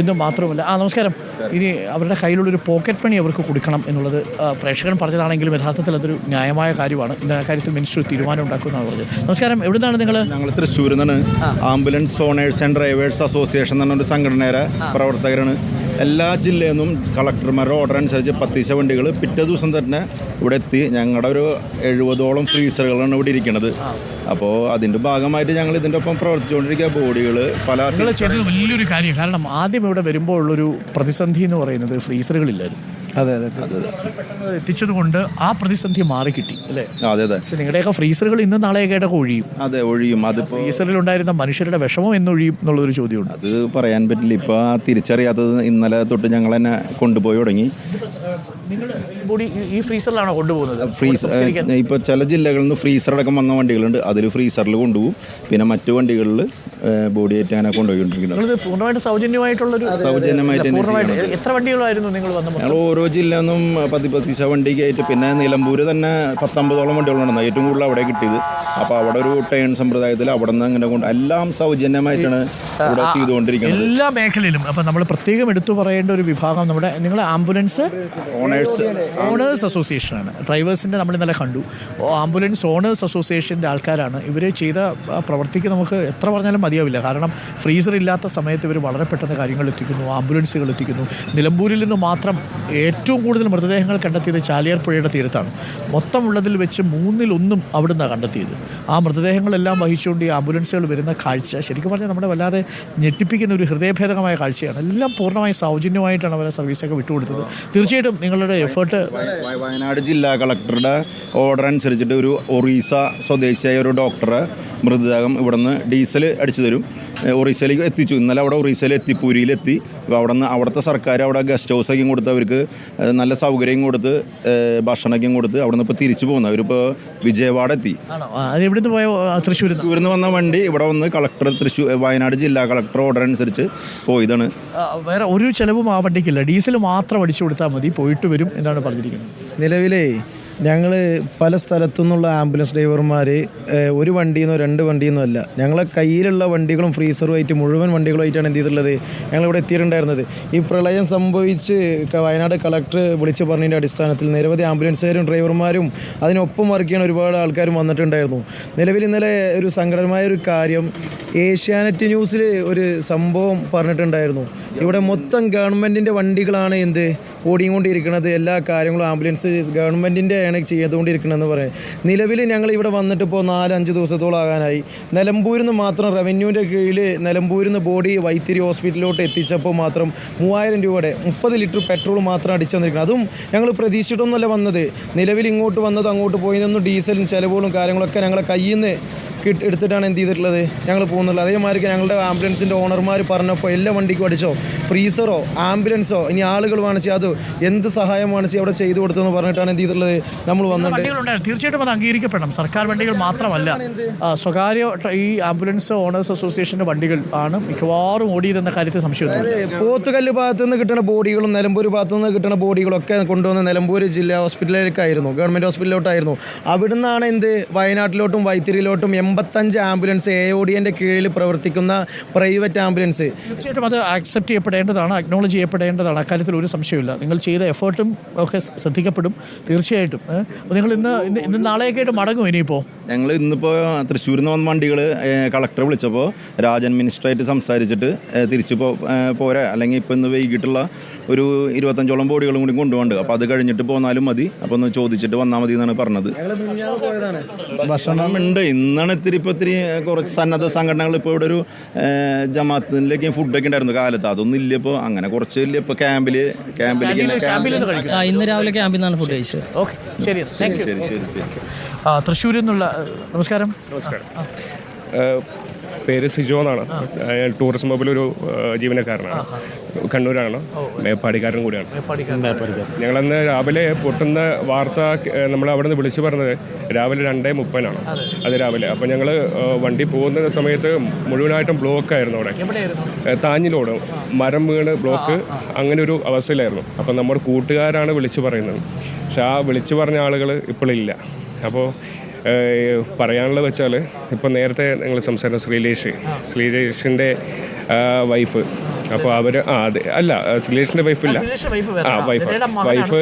എന്ന് മാത്രമല്ല. ആ നമസ്കാരം. ഇനി അവരുടെ കയ്യിലുള്ളൊരു പോക്കറ്റ് മണി അവർക്ക് കൊടുക്കണം എന്നുള്ളത് പ്രേക്ഷകൻ പറഞ്ഞതാണെങ്കിലും യഥാർത്ഥത്തിൽ അതൊരു ന്യായമായ കാര്യമാണ്. ഇന്ന കാര്യത്തിൽ മിനിസ്റ്റർ തീരുമാനം ഉണ്ടാക്കുമെന്നാണ് പറഞ്ഞത്. നമസ്കാരം എവിടുന്നാണ് നിങ്ങൾ ഞങ്ങൾ തൃശ്ശൂരിൽ നിന്നാണ്. Ambulance owners and drivers association എന്ന് പറഞ്ഞൊരു സംഘടനയുടെ പ്രവർത്തകരാണ്. എല്ലാ ജില്ലയിൽ നിന്നും കളക്ടർമാരുടെ ഓർഡർ അനുസരിച്ച് പത്തീശ വണ്ടികൾ പിറ്റേ ദിവസം തന്നെ ഇവിടെ എത്തി. ഞങ്ങളുടെ ഒരു എഴുപതോളം ഫ്രീസറുകളാണ് ഇവിടെ ഇരിക്കുന്നത് അപ്പോൾ അതിന്റെ ഭാഗമായിട്ട് ഞങ്ങൾ ഇതിന്റെ ഒപ്പം പ്രവർത്തിച്ചുകൊണ്ടിരിക്കുക ബോഡികൾ പല നിങ്ങൾ വലിയൊരു കാര്യം കാരണം ആദ്യം ഇവിടെ വരുമ്പോൾ ഉള്ളൊരു പ്രതിസന്ധി എന്ന് പറയുന്നത് ഫ്രീസറുകളില്ലായിരുന്നു അതെ അതെ പെട്ടെന്ന് എത്തിച്ചത് കൊണ്ട് ആ പ്രതിസന്ധി മാറി കിട്ടി അല്ലേ? അതെ അതെ. പക്ഷെ നിങ്ങളുടെയൊക്കെ ഫ്രീസറുകൾ ഇന്നും നാളെയൊക്കെ ഒഴിയും. അതെ ഒഴിയും. അതിപ്പോൾ ഫ്രീസറിലുണ്ടായിരുന്ന മനുഷ്യരുടെ വിഷമം എന്നൊഴിയും എന്നുള്ളൊരു ചോദ്യമുണ്ട്. അത് പറയാൻ പറ്റില്ല. ഇപ്പൊ ആ തിരിച്ചറിയാത്തത് ഇന്നലെ തൊട്ട് ഞങ്ങൾ തന്നെ കൊണ്ടുപോയി തുടങ്ങി. നിങ്ങൾ ബോഡി ഈ ഫ്രീസറിലാണോ കൊണ്ടുപോകുന്നത്? ഫ്രീസർ ഇപ്പോൾ ചില ജില്ലകളിൽ നിന്ന് ഫ്രീസർ അടക്കം വന്ന വണ്ടികളുണ്ട്. അതിൽ ഫ്രീസറിൽ കൊണ്ടുപോകും. പിന്നെ മറ്റു വണ്ടികളിൽ ബോഡി ആയിട്ട് അങ്ങനെ കൊണ്ടുപോയിക്കൊണ്ടിരിക്കുന്നത് പൂർണമായിട്ട് സൗജന്യമായിട്ടുള്ളൊരു സൗജന്യമായിട്ട് എത്ര വണ്ടികളായിരുന്നു നിങ്ങൾ വന്നത് ഞങ്ങൾ ഓരോ ജില്ലയിൽ നിന്നും പതി പത്തിശ വണ്ടിക്ക് ആയിട്ട് പിന്നെ നിലമ്പൂർ തന്നെ പത്തൊമ്പതോളം വണ്ടികളുണ്ടെന്ന് ഏറ്റവും കൂടുതൽ അവിടെ കിട്ടിയത്. അപ്പോൾ അവിടെ ഒരു ടേൺ സമ്പ്രദായത്തിൽ അവിടെ നിന്ന് അങ്ങനെ കൊണ്ട് എല്ലാം സൗജന്യമായിട്ടാണ് ഇവിടെ ചെയ്തുകൊണ്ടിരിക്കുന്നത്. എല്ലാ മേഖലയിലും. അപ്പോൾ നമ്മൾ പ്രത്യേകം എടുത്തു പറയേണ്ട ഒരു വിഭാഗം നമ്മുടെ നിങ്ങൾ ആംബുലൻസ് ഓണേഴ്സ് ഓണേഴ്സ് അസോസിയേഷനാണ് ഡ്രൈവേഴ്സിന്റെ നമ്മൾ ഇന്നലെ കണ്ടു. ആംബുലൻസ് ഓണേഴ്സ് അസോസിയേഷന്റെ ആൾക്കാരാണ്. ഇവർ ചെയ്ത പ്രവർത്തിക്ക് പ്രവൃത്തിക്ക് നമുക്ക് എത്ര പറഞ്ഞാലും മതിയാവില്ല. കാരണം ഫ്രീസർ ഇല്ലാത്ത സമയത്ത് ഇവർ വളരെ പെട്ടെന്ന് കാര്യങ്ങൾ എത്തിക്കുന്നു ആംബുലൻസുകൾ എത്തിക്കുന്നു. നിലമ്പൂരിൽ നിന്ന് മാത്രം ഏറ്റവും കൂടുതൽ മൃതദേഹങ്ങൾ കണ്ടെത്തിയത് ചാലിയാർ പുഴയുടെ തീരത്താണ്. മൊത്തമുള്ളതിൽ വെച്ച് മൂന്നിലൊന്നും അവിടുന്ന് കണ്ടെത്തിയത്. ആ മൃതദേഹങ്ങളെല്ലാം വഹിച്ചുകൊണ്ട് ഈ ആംബുലൻസുകൾ വരുന്ന കാഴ്ച ശരിക്കും പറഞ്ഞാൽ നമ്മുടെ വല്ലാതെ ഞെട്ടിപ്പിക്കുന്ന ഒരു ഹൃദയഭേദകമായ കാഴ്ചയാണ്. എല്ലാം പൂർണമായി സൗജന്യമായിട്ടാണ് അവരെ സർവീസൊക്കെ വിട്ടുകൊടുത്തത്. തീർച്ചയായിട്ടും നിങ്ങളുടെ എഫേർട്ട് വയനാട് ജില്ലാ കളക്ടറുടെ ഓർഡർ അനുസരിച്ചിട്ട് ഒരു ഒറീസ സ്വദേശിയായ ഒരു ഡോക്ടർ മൃതദേഹം ഇവിടുന്ന് ഡീസൽ അടിച്ചു തരും. ഒറീസയിലേക്ക് എത്തിച്ചു. ഇന്നലെ അവിടെ ഒറീസയിൽ എത്തി പൂരിയിലെത്തി അപ്പോൾ അവിടെ നിന്ന് അവിടുത്തെ സർക്കാർ അവിടെ ഗസ്റ്റ് ഹൗസൊക്കെയും കൊടുത്ത് അവർക്ക് നല്ല സൗകര്യം കൊടുത്ത് ഭക്ഷണമൊക്കെയും കൊടുത്ത് അവിടെ നിന്ന് ഇപ്പോൾ തിരിച്ചു പോകുന്നു. അവരിപ്പോൾ വിജയവാഡ എത്തി എവിടുന്ന് പോയ നിന്ന് തൃശ്ശൂരിൽ നിന്ന് വന്ന വണ്ടി ഇവിടെ വന്ന് കളക്ടർ തൃശ്ശൂർ വയനാട് ജില്ലാ കളക്ടർ ഓർഡർ അനുസരിച്ച് പോയതാണ്. വേറെ ഒരു ചിലവും ആ വണ്ടിക്കില്ല. ഡീസൽ മാത്രം അടിച്ചു കൊടുത്താൽ മതി പോയിട്ട് വരും എന്നാണ് പറഞ്ഞിരിക്കുന്നത്. നിലവിലേ ഞങ്ങൾ പല സ്ഥലത്തു നിന്നുള്ള ആംബുലൻസ് ഡ്രൈവർമാർ ഒരു വണ്ടിയെന്നോ രണ്ട് വണ്ടിയെന്നോ അല്ല. ഞങ്ങളെ കയ്യിലുള്ള വണ്ടികളും ഫ്രീസറുമായിട്ട് മുഴുവൻ വണ്ടികളുമായിട്ടാണ് എന്ത് ചെയ്തിട്ടുള്ളത്? ഞങ്ങളിവിടെ എത്തിയിട്ടുണ്ടായിരുന്നത്. ഈ പ്രളയം സംഭവിച്ച് വയനാട് കളക്ടർ വിളിച്ചു പറഞ്ഞതിന്റെ അടിസ്ഥാനത്തിൽ നിരവധി ആംബുലൻസുകാരും ഡ്രൈവർമാരും അതിനൊപ്പം വർക്ക് ചെയ്യുന്ന ഒരുപാട് ആൾക്കാരും വന്നിട്ടുണ്ടായിരുന്നു. നിലവിൽ ഇന്നലെ ഒരു സങ്കടമായ ഒരു കാര്യം ഏഷ്യാനെറ്റ് ന്യൂസിൽ ഒരു സംഭവം പറഞ്ഞിട്ടുണ്ടായിരുന്നു. ഇവിടെ മൊത്തം ഗവൺമെന്റിന്റെ വണ്ടികളാണ് എന്ത് ഓടിക്കൊണ്ടിരിക്കുന്നത്. എല്ലാ കാര്യങ്ങളും ആംബുലൻസ് ഗവൺമെന്റിന്റെ ആണ് ചെയ്തുകൊണ്ടിരിക്കണമെന്ന് പറയാം. നിലവിൽ ഞങ്ങൾ ഇവിടെ വന്നിട്ട് ഇപ്പോൾ നാലഞ്ച് ദിവസത്തോളം ആകാനായി. നിലമ്പൂരിൽ നിന്ന് മാത്രം റവന്യൂവിന്റെ കീഴിൽ നിലമ്പൂരിൽ നിന്ന് ബോഡി വൈത്തിരി ഹോസ്പിറ്റലിലോട്ട് എത്തിച്ചപ്പോൾ മാത്രം മൂവായിരം രൂപയുടെ മുപ്പത് ലിറ്റർ പെട്രോൾ മാത്രം അടിച്ചു തന്നിരിക്കുന്നത്. അതും ഞങ്ങൾ പ്രതീക്ഷിച്ചിട്ടൊന്നുമല്ല വന്നത്. നിലവിൽ ഇങ്ങോട്ട് വന്നത് അങ്ങോട്ട് പോയി നിന്നും ഡീസലും ചിലവുകളും കാര്യങ്ങളൊക്കെ ഞങ്ങളെ കയ്യിൽ നിന്ന് എടുത്തിട്ടാണ് എന്ത് ചെയ്തിട്ടുള്ളത്? ഞങ്ങൾ പോകുന്നുള്ളത്. അതേമാതിരി ഞങ്ങളുടെ ആംബുലൻസിന്റെ ഓണർമാർ പറഞ്ഞപ്പോൾ എല്ലാ വണ്ടിക്കും അടിച്ചോ? ഫ്രീസറോ ആംബുലൻസോ ഇനി ആളുകൾ വാണിച്ച് അത് എന്ത് സഹായം വാണിച്ച് അവിടെ ചെയ്തു കൊടുത്തെന്ന് പറഞ്ഞിട്ടാണ് എന്ത് ചെയ്തിട്ടുള്ളത്? നമ്മൾ വന്നിട്ട് തീർച്ചയായിട്ടും അത് അംഗീകരിക്കപ്പെടണം. സർക്കാർ വണ്ടികൾ മാത്രമല്ല സ്വകാര്യ ഈ ആംബുലൻസ് ഓണേഴ്സ് അസോസിയേഷന്റെ വണ്ടികൾ ആണ് മിക്കവാറും ഓടിയതെന്ന കാര്യത്തിൽ സംശയം പോത്തുകല്ല് ഭാഗത്ത് നിന്ന് കിട്ടുന്ന ബോഡികളും നിലമ്പൂർ ഭാഗത്ത് നിന്ന് കിട്ടുന്ന ബോഡികളൊക്കെ കൊണ്ടുവന്ന് നിലമ്പൂർ ജില്ലാ ഹോസ്പിറ്റലിലേക്കായിരുന്നു. ഗവൺമെന്റ് ഹോസ്പിറ്റലിലോട്ടായിരുന്നു. അവിടുന്നാണ് എന്ത്? വയനാട്ടിലോട്ടും വൈത്തിരിയിലോട്ടും എൺപത്തഞ്ച് ആംബുലൻസ് എ ഒ ഡിന്റെ കീഴിൽ പ്രവർത്തിക്കുന്ന പ്രൈവറ്റ് ആംബുലൻസ്. തീർച്ചയായിട്ടും അത് ആക്സെപ്റ്റ് ചെയ്യപ്പെടേണ്ടതാണ് അക്നോളജ് ചെയ്യപ്പെടേണ്ടതാണ്. അക്കാര്യത്തിൽ ഒരു സംശയമില്ല നിങ്ങൾ ചെയ്ത എഫേർട്ടും ഒക്കെ ശ്രദ്ധിക്കപ്പെടും തീർച്ചയായിട്ടും. അപ്പോൾ നിങ്ങൾ ഇന്ന് ഇന്ന് ഇന്ന് നാളെയൊക്കെ ആയിട്ട് മടങ്ങും ഇനിയിപ്പോൾ ഞങ്ങൾ ഇന്നിപ്പോൾ തൃശ്ശൂരിൽ നിന്ന് വന്ന വണ്ടികൾ കളക്ടറെ വിളിച്ചപ്പോൾ രാജൻ മിനിസ്റ്ററായിട്ട് സംസാരിച്ചിട്ട് തിരിച്ചു തിരിച്ച് പോ പോരാ. അല്ലെങ്കിൽ ഇപ്പോൾ ഇന്ന് വൈകിട്ടുള്ള ഒരു ഇരുപത്തഞ്ചോളം ബോഡികളും കൂടി കൊണ്ടുപോകണ്ട്. അപ്പോൾ അത് കഴിഞ്ഞിട്ട് പോന്നാലും മതി. അപ്പോൾ ഒന്ന് ചോദിച്ചിട്ട് വന്നാൽ മതി എന്നാണ് പറഞ്ഞത്. ഭക്ഷണം ഉണ്ട് ഇന്നാണ് ഇത്തിരി ഇപ്പോൾ ഇത്തിരി കുറച്ച് സന്നദ്ധ സംഘടനകൾ ഇപ്പോൾ ഇവിടെ ഒരു ജമാത്തിലേക്ക് ജമാഅത്തിലേക്ക് ഫുഡൊക്കെ ഉണ്ടായിരുന്നു കാലത്ത്. അതൊന്നും ഇല്ല ഇപ്പോൾ അങ്ങനെ കുറച്ച് ഇല്ല ഇപ്പോൾ ക്യാമ്പിൽ ക്യാമ്പിലേക്ക് ക്യാമ്പിൽ കഴിക്കും. ആ ഇന്ന് രാവിലെ ക്യാമ്പിൽ നിന്നാണ് ഫുഡ് കഴിച്ചത്. ഓക്കെ ശരി. ശരി ശരി തൃശ്ശൂരിൽ നിന്നുള്ള നമസ്കാരം. നമസ്കാരം. പേര് സിജോ എന്നാണ്. ടൂറിസം വകുപ്പിൽ ഒരു ജീവനക്കാരനാണ്. കണ്ണൂരാണ് മേപ്പാടിക്കാരൻ. കൂടിയാണ്. ഞങ്ങളന്ന് രാവിലെ പൊട്ടുന്ന വാർത്ത നമ്മൾ അവിടെ നിന്ന് വിളിച്ചു പറഞ്ഞത് രാവിലെ രണ്ടേ മുപ്പതിനാണ്. അത്. രാവിലെ. അപ്പോൾ ഞങ്ങൾ വണ്ടി പോകുന്ന സമയത്ത് മുഴുവനായിട്ടും ബ്ലോക്ക് ആയിരുന്നു അവിടെ. താഞ്ഞിലോട്. മരം വീണ് ബ്ലോക്ക് അങ്ങനെ ഒരു അവസ്ഥയിലായിരുന്നു. അപ്പം നമ്മുടെ കൂട്ടുകാരാണ് വിളിച്ചു പറയുന്നത്. പക്ഷെ ആ വിളിച്ചു പറഞ്ഞ ആളുകൾ ഇപ്പോഴില്ല അപ്പോൾ പറയാനുള്ളത് വെച്ചാൽ ഇപ്പം നേരത്തെ നിങ്ങൾ സംസാരിച്ച ശ്രീലേഷ് ശ്രീലേഷിന്റെ വൈഫ് അപ്പോൾ അവർ ആ അതെ. അല്ല ശ്രീലേഷിന്റെ വൈഫില്ല. ആ വൈഫ് വൈഫ്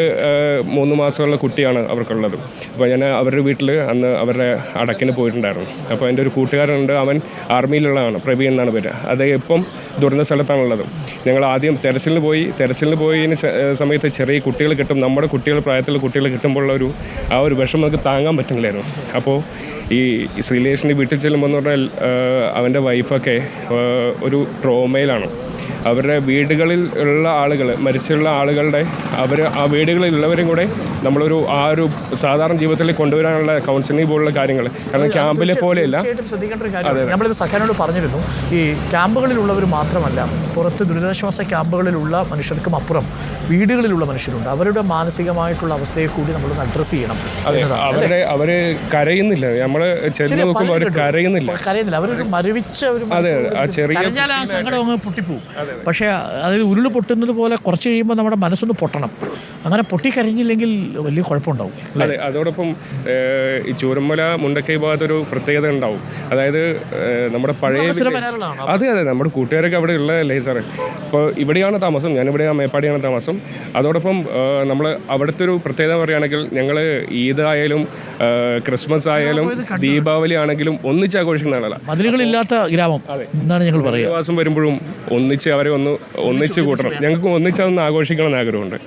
മൂന്ന് മാസമുള്ള കുട്ടിയാണ് അവർക്കുള്ളത്. അപ്പോൾ ഞാൻ അവരുടെ വീട്ടിൽ അന്ന് അവരുടെ അടക്കിന് പോയിട്ടുണ്ടായിരുന്നു. അപ്പോൾ എന്റെ ഒരു കൂട്ടുകാരനുണ്ട്. അവൻ ആർമിയിലുള്ളതാണ് പ്രവീൺ എന്നാണ് പേര്. അത് ഇപ്പം ദുരന്ത സ്ഥലത്താണുള്ളത്. ഞങ്ങൾ ആദ്യം തെരച്ചിലിന് പോയി. തെരച്ചിലിന് പോയതിന് സമയത്ത് ചെറിയ കുട്ടികൾ കിട്ടും. നമ്മുടെ കുട്ടികൾ പ്രായത്തിലുള്ള കുട്ടികൾ കിട്ടുമ്പോഴുള്ള ഒരു ആ ഒരു വിഷമം നമുക്ക് താങ്ങാൻ പറ്റുന്നില്ലായിരുന്നു. അപ്പോൾ ഈ ശ്രീലേഷിന്റെ വീട്ടിൽ ചെല്ലുമ്പോൾ എന്ന് പറഞ്ഞാൽ അവന്റെ വൈഫൊക്കെ ഒരു ട്രോമയിലാണ് അവരുടെ വീടുകളിൽ ഉള്ള ആളുകൾ മരിച്ചുള്ള ആളുകളുടെ അവർ ആ വീടുകളിലുള്ളവരും കൂടെ നമ്മളൊരു ആ ഒരു സാധാരണ ജീവിതത്തിൽ കൊണ്ടുവരാനുള്ള കൗൺസിലിംഗ് പോലുള്ള കാര്യങ്ങൾ. കാരണം ക്യാമ്പിലെ പോലെയല്ല. നമ്മളിത് സഖാനോട് പറഞ്ഞിരുന്നു ഈ ക്യാമ്പുകളിലുള്ളവർ മാത്രമല്ല പുറത്ത് ദുരിതാശ്വാസ ക്യാമ്പുകളിലുള്ള മനുഷ്യർക്കും അപ്പുറം വീടുകളിലുള്ള മനുഷ്യരുണ്ട്. അവരുടെ മാനസികമായിട്ടുള്ള അവസ്ഥയെ കൂടി നമ്മൾ അഡ്രസ്സ് ചെയ്യണം അവർ കരയുന്നില്ല. നമ്മൾ ചെന്ന് നോക്കുമ്പോൾ അവർ കരയുന്നില്ല. കരയുന്നില്ല. അവരൊരു മരവിച്ച ഒരു അതെ, ആ ചെറിയ സങ്കടം അങ്ങ് പൊട്ടിപ്പോവും. പക്ഷേ അതിൽ ഉരുൾ പൊട്ടുന്നത് പോലെ കുറച്ച് കഴിയുമ്പോൾ നമ്മുടെ മനസ്സൊന്ന് പൊട്ടണം. അങ്ങനെ പൊട്ടിക്കരഞ്ഞില്ലെങ്കിൽ വലിയ കുഴപ്പമുണ്ടാവും അതെ അതോടൊപ്പം ഈ ചൂരമ്മല മുണ്ടക്കൈ ഭാഗത്തൊരു പ്രത്യേകത ഉണ്ടാവും. അതായത് നമ്മുടെ പഴയ അതെ അതെ നമ്മുടെ കൂട്ടുകാരൊക്കെ അവിടെ ഉള്ളതല്ലേ സാറേ? ഇപ്പോൾ ഇവിടെയാണ് താമസം ഞാനിവിടെ മേപ്പാടിയാണ് താമസം. അതോടൊപ്പം നമ്മൾ അവിടുത്തെ ഒരു പ്രത്യേകത പറയുകയാണെങ്കിൽ ഞങ്ങൾ ഈദായാലും ക്രിസ്മസ് ആയാലും ദീപാവലി ആണെങ്കിലും ഒന്നിച്ച് ആഘോഷിക്കുന്ന ആളല്ല. മതിലുകളില്ലാത്ത ഗ്രാമം എന്നാണ് ഞങ്ങൾ പറയുക. ദിവസം വരുമ്പോഴും ഒന്നിച്ച് അവരെ ഒന്ന് ഒന്നിച്ച് കൂട്ടണം. ഞങ്ങൾക്ക് ഒന്നിച്ച് അതൊന്ന് ആഘോഷിക്കണം എന്ന് ആഗ്രഹമുണ്ട്.